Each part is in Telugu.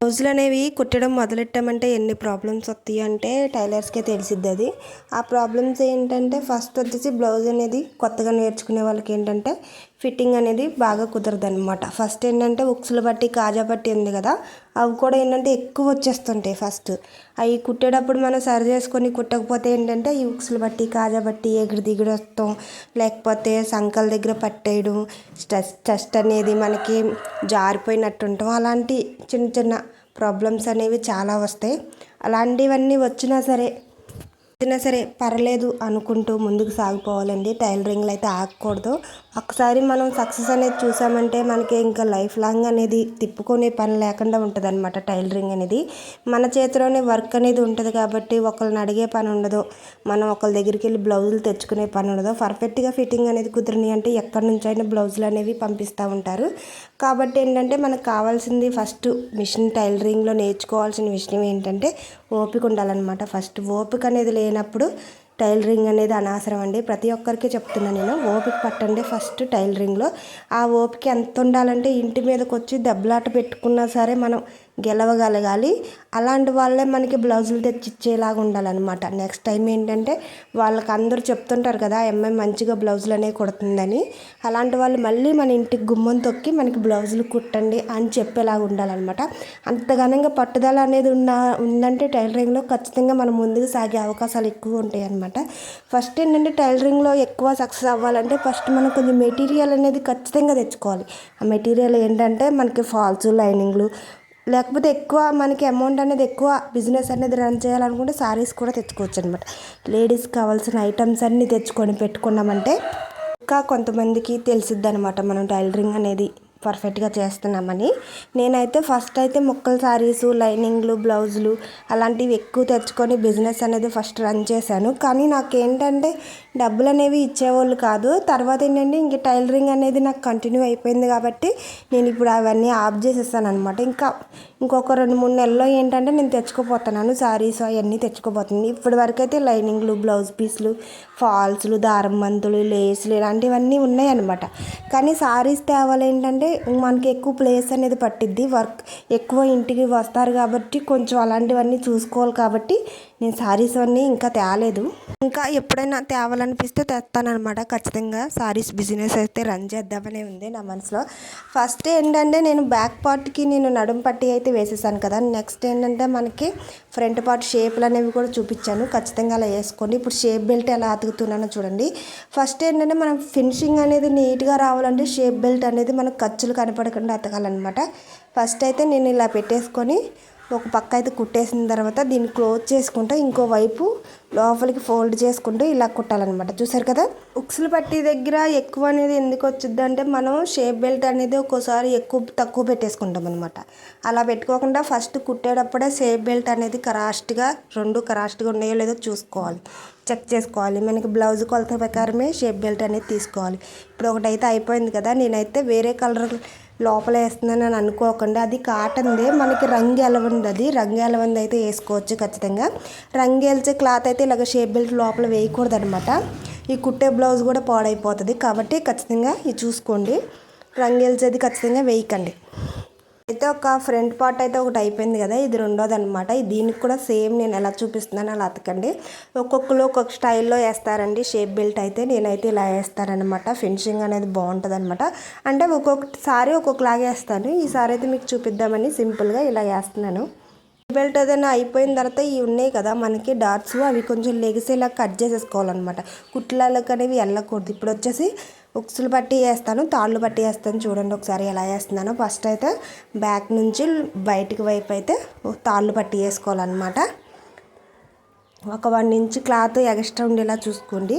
బ్లౌజులు అనేవి కుట్టడం మొదలెట్టామంటే ఎన్ని ప్రాబ్లమ్స్ వస్తాయి అంటే టైలర్స్కే తెలిసిద్ది అది. ఆ ప్రాబ్లమ్స్ ఏంటంటే ఫస్ట్ వచ్చేసి బ్లౌజ్ అనేది కొత్తగా నేర్చుకునే వాళ్ళకి ఏంటంటే ఫిట్టింగ్ అనేది బాగా కుదరదు అనమాట ఫస్ట్ ఏంటంటే ఉక్సులు బట్టి కాజా బట్టి ఉంది కదా అవి కూడా ఏంటంటే ఎక్కువ వచ్చేస్తుంటాయి ఫస్ట్. అవి కుట్టేటప్పుడు మనం సరి చేసుకొని కుట్టకపోతే ఏంటంటే ఈ ఉక్సులు బట్టి కాజా బట్టి ఎగుడు దిగిడి వస్తాం. లేకపోతే సంకల దగ్గర పట్టేయడం స్ట్రెస్ చెస్ట్ అనేది మనకి జారిపోయినట్టు ఉంటాం అలాంటి చిన్న చిన్న ప్రాబ్లమ్స్ అనేవి చాలా వస్తాయి. అలాంటివన్నీ వచ్చినా సరే వచ్చినా సరే పర్లేదు అనుకుంటూ ముందుకు సాగిపోవాలండి. టైలరింగ్లు అయితే ఆగకూడదు. ఒకసారి మనం సక్సెస్ అనేది చూసామంటే మనకి ఇంకా లైఫ్ లాంగ్ అనేది తిప్పుకునే పని లేకుండా ఉంటుంది అనమాట టైలరింగ్ అనేది. మన చేతిలోనే వర్క్ అనేది ఉంటుంది కాబట్టి ఒకరిని అడిగే పని ఉండదు. మనం ఒకరి దగ్గరికి వెళ్ళి బ్లౌజులు తెచ్చుకునే పని ఉండదు. పర్ఫెక్ట్గా ఫిట్టింగ్ అనేది కుదిరినాయి అంటే ఎక్కడి నుంచి అయినా బ్లౌజులు అనేవి పంపిస్తూ ఉంటారు. కాబట్టి ఏంటంటే మనకు కావాల్సింది ఫస్ట్ మిషన్ టైలరింగ్లో నేర్చుకోవాల్సిన విషయం ఏంటంటే ఓపిక ఉండాలన్నమాట. ఫస్ట్ ఓపిక అనేది లేనప్పుడు టైలరింగ్ అనేది అనవసరం అండి. ప్రతి ఒక్కరికి చెప్తున్నాను నేను ఓపిక పట్టండి ఫస్ట్ టైలరింగ్లో ఆ ఓపిక ఎంత ఉండాలంటే ఇంటి మీదకి వచ్చి దెబ్బలాట పెట్టుకున్నా సరే మనం గెలవగలగాలి. అలాంటి వాళ్ళే మనకి బ్లౌజులు తెచ్చి ఇచ్చేలాగా ఉండాలన్నమాట. నెక్స్ట్ టైం ఏంటంటే వాళ్ళకి అందరూ చెప్తుంటారు కదా అమ్మాయి మంచిగా బ్లౌజులు అనేవి కుడుతుందని. అలాంటి వాళ్ళు మళ్ళీ మన ఇంటికి గుమ్మం తొక్కి మనకి బ్లౌజులు కుట్టండి అని చెప్పేలాగా ఉండాలన్నమాట. అంత ఘనంగా పట్టుదల అనేది ఉన్న ఉందంటే టైలరింగ్లో ఖచ్చితంగా మనం ముందుకు సాగే అవకాశాలు ఎక్కువ ఉంటాయి అన్నమాట ఫస్ట్ ఏంటంటే టైలరింగ్లో ఎక్కువ సక్సెస్ అవ్వాలంటే ఫస్ట్ మనం కొంచెం మెటీరియల్ అనేది ఖచ్చితంగా తెచ్చుకోవాలి. ఆ మెటీరియల్ ఏంటంటే మనకి ఫాల్స్ లైనింగ్లు లేకపోతే ఎక్కువ మనకి అమౌంట్ అనేది ఎక్కువ బిజినెస్ అనేది రన్ చేయాలనుకుంటే శారీస్ కూడా తెచ్చుకోవచ్చు అనమాట లేడీస్కి కావాల్సిన ఐటమ్స్ అన్నీ తెచ్చుకొని పెట్టుకున్నామంటే ఇంకా కొంతమందికి తెలిసిద్ది అనమాట మనం టైలరింగ్ అనేది పర్ఫెక్ట్గా చేస్తున్నామని. నేనైతే ఫస్ట్ అయితే ముక్కల శారీసు లైనింగ్లు బ్లౌజులు అలాంటివి ఎక్కువ తెచ్చుకొని బిజినెస్ అనేది ఫస్ట్ రన్ చేశాను. కానీ నాకేంటంటే డబ్బులు అనేవి ఇచ్చేవాళ్ళు కాదు. తర్వాత ఏంటంటే ఇంక టైలరింగ్ అనేది నాకు కంటిన్యూ అయిపోయింది కాబట్టి నేను ఇప్పుడు అవన్నీ ఆఫ్ చేసేసాను అనమాట ఇంకా ఇంకొక రెండు మూడు నెలల్లో ఏంటంటే నేను తెచ్చుకోపోతున్నాను శారీస్ అవన్నీ తెచ్చుకోపోతున్నాను. ఇప్పటి వరకు అయితే లైనింగ్లు బ్లౌజ్ పీస్లు ఫాల్స్లు దారం బంతులు లేస్లు ఇలాంటివన్నీ ఉన్నాయన్నమాట. కానీ శారీస్ తేవాలి ఏంటంటే మనకి ఎక్కువ ప్లేస్ అనేది పట్టిద్ది. వర్క్ ఎక్కువ ఇంటికి వస్తారు కాబట్టి కొంచెం అలాంటివన్నీ చూసుకోవాలి కాబట్టి నేను శారీస్ అన్నీ ఇంకా తేలేదు. ఇంకా ఎప్పుడైనా తేవాలనిపిస్తే తెస్తానమాట ఖచ్చితంగా. శారీస్ బిజినెస్ అయితే రన్ చేద్దామనే ఉంది నా మనసులో. ఫస్ట్ ఏంటంటే నేను బ్యాక్ పార్ట్కి నేను నడుం పట్టి అయితే వేసేసాను కదా. నెక్స్ట్ ఏంటంటే మనకి ఫ్రంట్ పార్ట్ షేప్లు అనేవి కూడా చూపించాను. ఖచ్చితంగా అలా వేసుకోండి. ఇప్పుడు షేప్ బెల్ట్ ఎలా అతుకుతున్నానో చూడండి. ఫస్ట్ ఏంటంటే మనం ఫినిషింగ్ అనేది నీట్గా రావాలంటే షేప్ బెల్ట్ అనేది మనకు ఖర్చులు కనపడకుండా అతకాలన్నమాట. ఫస్ట్ అయితే నేను ఇలా పెట్టేసుకొని ఒక పక్క అయితే కుట్టేసిన తర్వాత దీన్ని క్లోజ్ చేసుకుంటూ ఇంకో వైపు లోపలికి ఫోల్డ్ చేసుకుంటూ ఇలా కుట్టాలన్నమాట. చూసారు కదా? ఉక్సులు పట్టి దగ్గర ఎక్కువ అనేది ఎందుకు వచ్చింది అంటే మనం షేప్ బెల్ట్ అనేది ఒక్కోసారి ఎక్కువ తక్కువ పెట్టేసుకుంటాం అనమాట అలా పెట్టుకోకుండా ఫస్ట్ కుట్టేటప్పుడే షేప్ బెల్ట్ అనేది కరాస్ట్గా రెండు కరాస్ట్గా ఉన్నాయో లేదో చూసుకోవాలి. చెక్ చేసుకోవాలి. మనకి బ్లౌజ్ కొలత ప్రకారమే షేప్ బెల్ట్ అనేది తీసుకోవాలి. ఇప్పుడు ఒకటైతే అయిపోయింది కదా? నేనైతే వేరే కలర్ లోపల వేస్తున్నాను అని అనుకోకుండా. అది కాటన్దే. మనకి రంగు ఎలవంది అది. రంగు ఎలవంది అయితే వేసుకోవచ్చు ఖచ్చితంగా. రంగు వేల్చే క్లాత్ అయితే ఇలాగ షేప్ బెల్ట్ లోపల వేయకూడదు అనమాట ఈ కుట్టే బ్లౌజ్ కూడా పాడైపోతుంది. కాబట్టి ఖచ్చితంగా ఇది చూసుకోండి. రంగు వేల్చేది ఖచ్చితంగా వేయకండి. అయితే ఒక ఫ్రంట్ పార్ట్ అయితే ఒకటి అయిపోయింది కదా ఇది రెండోది అనమాట దీనికి కూడా సేమ్ నేను ఎలా చూపిస్తున్నాను అలా అతకండి. ఒక్కొక్కరు ఒక్కొక్క స్టైల్లో వేస్తారండి షేప్ బెల్ట్ అయితే నేనైతే ఇలా వేస్తానమాట ఫినిషింగ్ అనేది బాగుంటుంది అనమాట అంటే ఒక్కొక్కసారి ఒక్కొక్కలాగే వేస్తాను. ఈసారి అయితే మీకు చూపిద్దామని సింపుల్గా ఇలా వేస్తున్నాను. బెల్ట్ ఏదైనా అయిపోయిన తర్వాత ఇవి ఉన్నాయి కదా మనకి డాట్స్ అవి కొంచెం లెగిసేలా కట్ చేసేసుకోవాలన్నమాట. కుట్లలకు అనేవి వెళ్ళకూడదు. ఇప్పుడు వచ్చేసి ఉక్సులు పట్టి వేస్తాను తాళ్ళు పట్టి వేస్తాను. చూడండి ఒకసారి ఎలా వేస్తున్నానో. ఫస్ట్ అయితే బ్యాక్ నుంచి బయటికి వైపు అయితే తాళ్ళు బట్టి వేసుకోవాలన్నమాట. ఒక వన్ ఇంచ్ క్లాత్ ఎక్స్ట్రా ఉండేలా చూసుకోండి.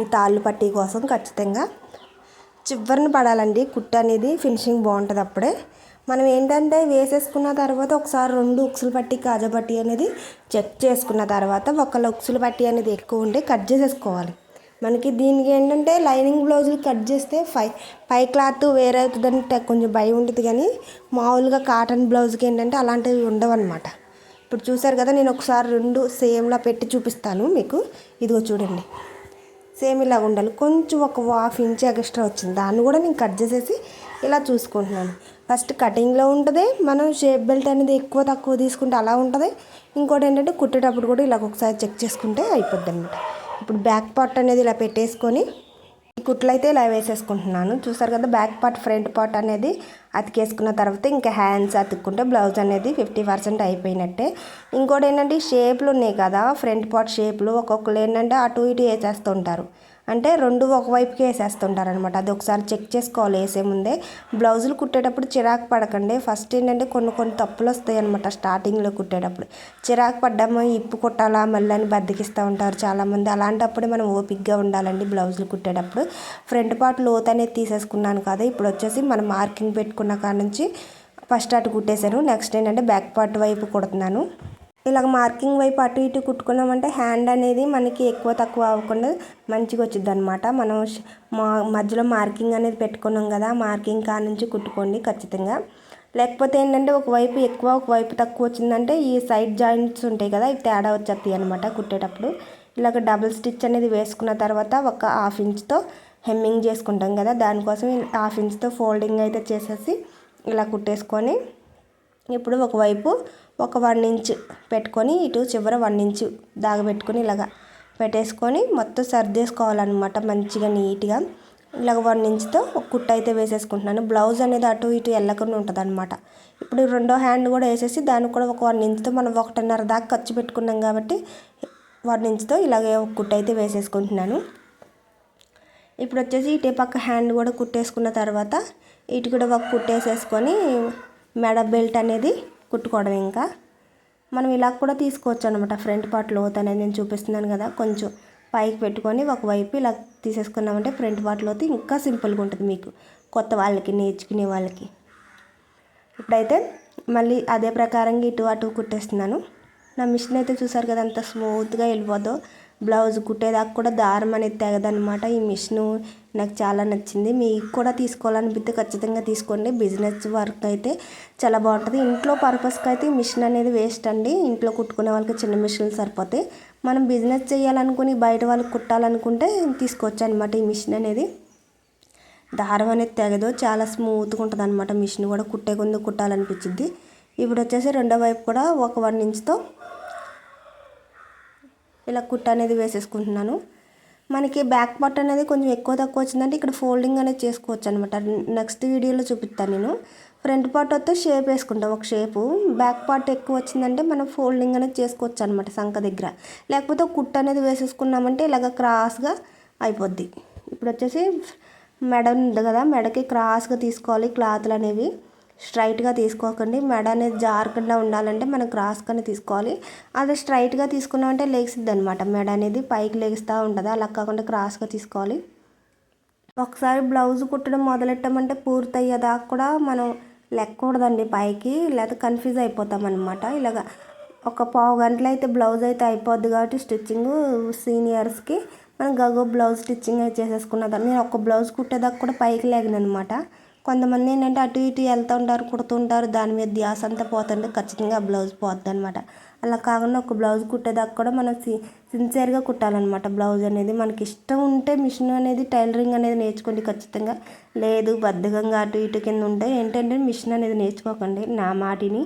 ఈ తాళ్ళు పట్టి కోసం ఖచ్చితంగా. చివరిని పడాలండి. కుట్టు అనేది ఫినిషింగ్ బాగుంటుంది అప్పుడే. మనం ఏంటంటే వేసేసుకున్న తర్వాత ఒకసారి రెండు ఉక్సులు పట్టి కాజా పట్టి అనేది చెక్ చేసుకున్న తర్వాత ఒకళ్ళ ఉక్సులు పట్టి అనేది ఎక్కువ ఉంటే కట్ చేసేసుకోవాలి. మనకి దీనికి ఏంటంటే లైనింగ్ బ్లౌజులు కట్ చేస్తే ఫై పై క్లాత్ వేరే కొంచెం భయం ఉంటుంది కానీ మామూలుగా కాటన్ బ్లౌజ్కి ఏంటంటే అలాంటివి ఉండవు అనమాట ఇప్పుడు చూసారు కదా నేను ఒకసారి రెండు సేమ్లా పెట్టి చూపిస్తాను మీకు. ఇదిగో చూడండి. సేమ్ ఇలా ఉండాలి. కొంచెం ఒక హాఫ్ ఇంచ్ ఎక్స్ట్రా వచ్చింది. దాన్ని కూడా నేను కట్ చేసేసి ఇలా చూసుకుంటున్నాను. ఫస్ట్ కటింగ్లో ఉంటుంది. మనం షేప్ బెల్ట్ అనేది ఎక్కువ తక్కువ తీసుకుంటే అలా ఉంటుంది. ఇంకోటి ఏంటంటే కుట్టేటప్పుడు కూడా ఇలా ఒకసారి చెక్ చేసుకుంటే అయిపోద్ది అనమాట ఇప్పుడు బ్యాక్ పార్ట్ అనేది ఇలా పెట్టేసుకొని ఈ కుట్లు అయితే ఇలా వేసేసుకుంటున్నాను. చూసారు కదా బ్యాక్ పార్ట్ ఫ్రంట్ పార్ట్ అనేది అతికేసుకున్న తర్వాత ఇంకా హ్యాండ్స్ అతుక్కుంటే బ్లౌజ్ అనేది ఫిఫ్టీ పర్సెంట్ అయిపోయినట్టే. ఇంకోటి ఏంటంటే షేప్లు ఉన్నాయి కదా ఫ్రంట్ పార్ట్ షేప్లు ఒక్కొక్కరు ఏంటంటే అటు ఇటు వేసేస్తుంటారు. అంటే రెండు ఒకవైపుకి వేసేస్తుంటారు అనమాట అది ఒకసారి చెక్ చేసుకోవాలి వేసే ముందే. బ్లౌజులు కుట్టేటప్పుడు చిరాకు పడకండి. ఫస్ట్ ఏంటంటే కొన్ని కొన్ని తప్పులు వస్తాయి అనమాట స్టార్టింగ్లో కుట్టేటప్పుడు. చిరాకు పడ్డాము ఇప్పు కుట్టాలా మళ్ళీ అని బద్దకిస్తూ ఉంటారు చాలామంది. అలాంటప్పుడు మనం ఓపిక్గా ఉండాలండి బ్లౌజులు కుట్టేటప్పుడు. ఫ్రంట్ పార్ట్ లోత్ అనేది తీసేసుకున్నాను కదా ఇప్పుడు వచ్చేసి మనం మార్కింగ్ పెట్టుకున్న కాడ నుంచి ఫస్ట్ అటు కుట్టేశాను. నెక్స్ట్ ఏంటంటే బ్యాక్ పార్ట్ వైపు కుడుతున్నాను. ఇలాగ మార్కింగ్ వైపు అటు ఇటు కుట్టుకున్నామంటే హ్యాండ్ అనేది మనకి ఎక్కువ తక్కువ అవ్వకుండా మంచిగా వచ్చింది అనమాట మనం మా మధ్యలో మార్కింగ్ అనేది పెట్టుకున్నాం కదా మార్కింగ్ కాడ నుంచి కుట్టుకోండి ఖచ్చితంగా. లేకపోతే ఏంటంటే ఒకవైపు ఎక్కువ ఒకవైపు తక్కువ వచ్చిందంటే ఈ సైడ్ జాయింట్స్ ఉంటాయి కదా ఇవి తేడా వచ్చేస్తాయి అనమాట కుట్టేటప్పుడు. ఇలాగ డబుల్ స్టిచ్ అనేది వేసుకున్న తర్వాత ఒక హాఫ్ ఇంచ్తో హెమ్మింగ్ చేసుకుంటాం కదా దానికోసం హాఫ్ ఇంచ్తో ఫోల్డింగ్ అయితే చేసేసి ఇలా కుట్టేసుకొని ఇప్పుడు ఒకవైపు ఒక వన్ ఇంచ్ పెట్టుకొని ఇటు చివర వన్ ఇంచ్ దాగబెట్టుకొని ఇలాగా పెట్టేసుకొని మొత్తం సర్దేసుకోవాలన్నమాట మంచిగా నీట్గా. ఇలాగ వన్ ఇంచ్తో ఒక కుట్ట అయితే వేసేసుకుంటున్నాను. బ్లౌజ్ అనేది అటు ఇటు వెళ్ళకుండా ఉంటుంది అనమాట ఇప్పుడు రెండో హ్యాండ్ కూడా వేసేసి దానికి కూడా ఒక వన్ ఇంచ్తో మనం ఒకటిన్నర దాకా ఖర్చు పెట్టుకున్నాం కాబట్టి వన్ ఇంచ్తో ఇలాగే ఒక కుట్ట అయితే వేసేసుకుంటున్నాను. ఇప్పుడు వచ్చేసి ఇటే పక్క హ్యాండ్ కూడా కుట్టేసుకున్న తర్వాత ఇటు కూడా ఒక కుట్టేసేసుకొని మెడ బెల్ట్ అనేది కుట్టుకోవడం ఇంకా. మనం ఇలా కూడా తీసుకోవచ్చు అనమాట ఫ్రంట్ పార్ట్ లోత్ అనేది నేను చూపిస్తున్నాను కదా కొంచెం పైకి పెట్టుకొని ఒకవైపు ఇలా తీసేసుకున్నామంటే ఫ్రంట్ పార్ట్ లోత్ ఇంకా సింపుల్గా ఉంటుంది మీకు కొత్త వాళ్ళకి నేర్చుకునే వాళ్ళకి. ఇప్పుడైతే మళ్ళీ అదే ప్రకారంగా ఇటు అటు కుట్టేస్తున్నాను. నా మిషన్ అయితే చూసారు కదా అంత స్మూత్గా వెళ్ళిపోదో. బ్లౌజ్ కుట్టేదాకా కూడా దారం అనేది తెగదనమాట ఈ మిషన్ నాకు చాలా నచ్చింది. మీకు కూడా తీసుకోవాలనిపిస్తే ఖచ్చితంగా తీసుకోండి. బిజినెస్ వర్క్ అయితే చాలా బాగుంటుంది. ఇంట్లో పర్పస్కి అయితే ఈ మిషన్ అనేది వేస్ట్ అండి. ఇంట్లో కుట్టుకునే వాళ్ళకి చిన్న మిషన్లు సరిపోతాయి. మనం బిజినెస్ చేయాలనుకుని బయట వాళ్ళకి కుట్టాలనుకుంటే తీసుకోవచ్చు అనమాట ఈ మిషన్ అనేది. దారం అనేది తెగదు. చాలా స్మూత్గా ఉంటుంది అనమాట మిషన్ కూడా కుట్టే కొందు కుట్టాలనిపించింది ఇప్పుడు వచ్చేసి రెండో వైపు కూడా ఒక వన్ ఇంచ్తో ఇలా కుట్ట అనేది వేసేసుకుంటున్నాను. మనకి బ్యాక్ పార్ట్ అనేది కొంచెం ఎక్కువ తక్కువ వచ్చిందంటే ఇక్కడ ఫోల్డింగ్ అనేది చేసుకోవచ్చు అనమాట నెక్స్ట్ వీడియోలో చూపిస్తాను నేను. ఫ్రంట్ పార్ట్ వస్తే షేప్ వేసుకుంటాం ఒక షేపు బ్యాక్ పార్ట్ ఎక్కువ వచ్చిందంటే మనం ఫోల్డింగ్ అనేది చేసుకోవచ్చు అనమాట సంఖ దగ్గర. లేకపోతే కుట్ట అనేది వేసేసుకున్నామంటే ఇలాగ క్రాస్గా అయిపోద్ది. ఇప్పుడు వచ్చేసి మెడ ఉంది కదా మెడకి క్రాస్గా తీసుకోవాలి క్లాత్లు అనేవి. స్ట్రైట్గా తీసుకోకండి. మెడ అనేది జారకుండా ఉండాలంటే మనం క్రాస్గానే తీసుకోవాలి. అది స్ట్రైట్గా తీసుకున్నామంటే లేచిద్ది అనమాట మెడ అనేది పైకి లేగిస్తూ ఉంటుంది. అలా కాకుండా క్రాస్గా తీసుకోవాలి. ఒకసారి బ్లౌజ్ కుట్టడం మొదలెట్టామంటే పూర్తయ్యేదాకా కూడా మనం లెక్కకూడదండి పైకి. లేదా కన్ఫ్యూజ్ అయిపోతాం అనమాట ఇలాగ ఒక పావు గంటలు అయితే బ్లౌజ్ అయితే అయిపోద్ది కాబట్టి స్టిచ్చింగ్ సీనియర్స్కి. మనం గగో బ్లౌజ్ స్టిచ్చింగ్ అయితే చేసేసుకున్నదాన్ని నేను ఒక బ్లౌజ్ కుట్టేదాకా కూడా పైకి లేగనమాట కొంతమంది ఏంటంటే అటు ఇటు వెళ్తూ ఉంటారు కుడుతుంటారు దాని మీద ధ్యాస అంతా పోతుంటే ఖచ్చితంగా ఆ బ్లౌజ్ పోతుంది అనమాట అలా కాకుండా ఒక బ్లౌజ్ కుట్టేదాకా కూడా మనం సి సిన్సియర్గా కుట్టాలన్నమాట. బ్లౌజ్ అనేది మనకి ఇష్టం ఉంటే మిషన్ అనేది టైలరింగ్ అనేది నేర్చుకోండి ఖచ్చితంగా. లేదు బద్ధకంగా అటు ఇటు కింద ఉంటే ఏంటంటే మిషన్ అనేది నేర్చుకోకండి. నా మాటిని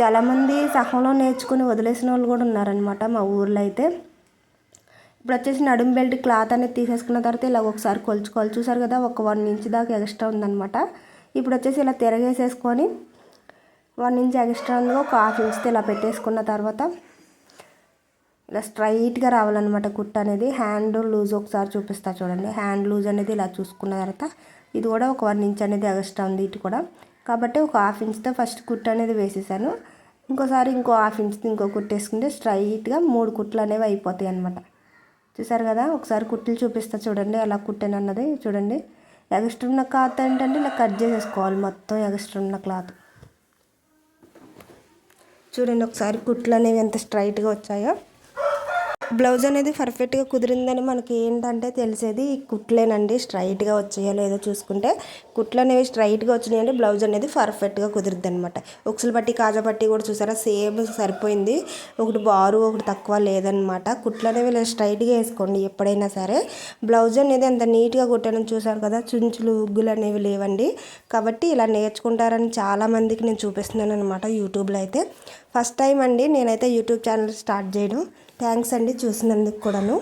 చాలామంది సహంలో నేర్చుకుని వదిలేసిన వాళ్ళు కూడా ఉన్నారనమాట మా ఊర్లో అయితే. ఇప్పుడు వచ్చేసి నడుం బెల్ట్ క్లాత్ అనేది తీసేసుకున్న తర్వాత ఇలా ఒకసారి కొలుచుకోవాలి. చూసారు కదా ఒక వన్ ఇంచ్ దాకా ఎక్స్ట్రా ఉందనమాట ఇప్పుడు వచ్చేసి ఇలా తిరగేసేసుకొని వన్ ఇంచ్ ఎక్స్ట్రా ఉంది ఒక హాఫ్ ఇంచ్తో ఇలా పెట్టేసుకున్న తర్వాత ఇలా స్ట్రైట్గా రావాలన్నమాట కుట్ అనేది. హ్యాండ్ లూజ్ ఒకసారి చూపిస్తా చూడండి. హ్యాండ్ లూజ్ అనేది ఇలా చూసుకున్న తర్వాత ఇది కూడా ఒక వన్ ఇంచ్ అనేది ఎక్స్ట్రా ఉంది ఇటు కూడా. కాబట్టి ఒక హాఫ్ ఇంచ్తో ఫస్ట్ కుట్ అనేది వేసేసాను. ఇంకోసారి ఇంకో హాఫ్ ఇంచ్తో ఇంకో కుట్టేసుకుంటే స్ట్రైట్గా మూడు కుట్లు అనేవి అయిపోతాయి అనమాట చూసారు కదా? ఒకసారి కుట్లు చూపిస్తా చూడండి అలా కుట్టాను అన్నది చూడండి. ఎగస్ట్రా ఉన్న క్లాత్ ఏంటంటే ఇలా కట్ చేసేసుకోవాలి మొత్తం ఎగస్ట్రా ఉన్న క్లాత్. చూడండి ఒకసారి కుట్లు అనేవి ఎంత స్ట్రైట్గా వచ్చాయో. బ్లౌజ్ అనేది పర్ఫెక్ట్గా కుదిరిందని మనకి ఏంటంటే తెలిసేది ఈ కుట్లేనండి. స్ట్రైట్గా వచ్చాయో లేదో చూసుకుంటే కుట్లు అనేవి స్ట్రైట్గా వచ్చినాయండి బ్లౌజ్ అనేది పర్ఫెక్ట్గా కుదిరిద్ది అనమాట ఉక్సులు పట్టి కాజా పట్టి కూడా చూసారా? సేమ్ సరిపోయింది. ఒకటి బారు ఒకటి తక్కువ లేదనమాట కుట్లు అనేవి ఇలా స్ట్రైట్గా వేసుకోండి ఎప్పుడైనా సరే. బ్లౌజ్ అనేది అంత నీట్గా కుట్టడం చూసారు కదా? చుంచులు ఉగ్గులు అనేవి లేవండి. కాబట్టి ఇలా నేర్చుకుంటారని చాలామందికి నేను చూపిస్తున్నాను అనమాట యూట్యూబ్లో అయితే. ఫస్ట్ టైం అండి నేనైతే యూట్యూబ్ ఛానల్ స్టార్ట్ చేయడం. థ్యాంక్స్ అండి చూసినందుకు కూడాను.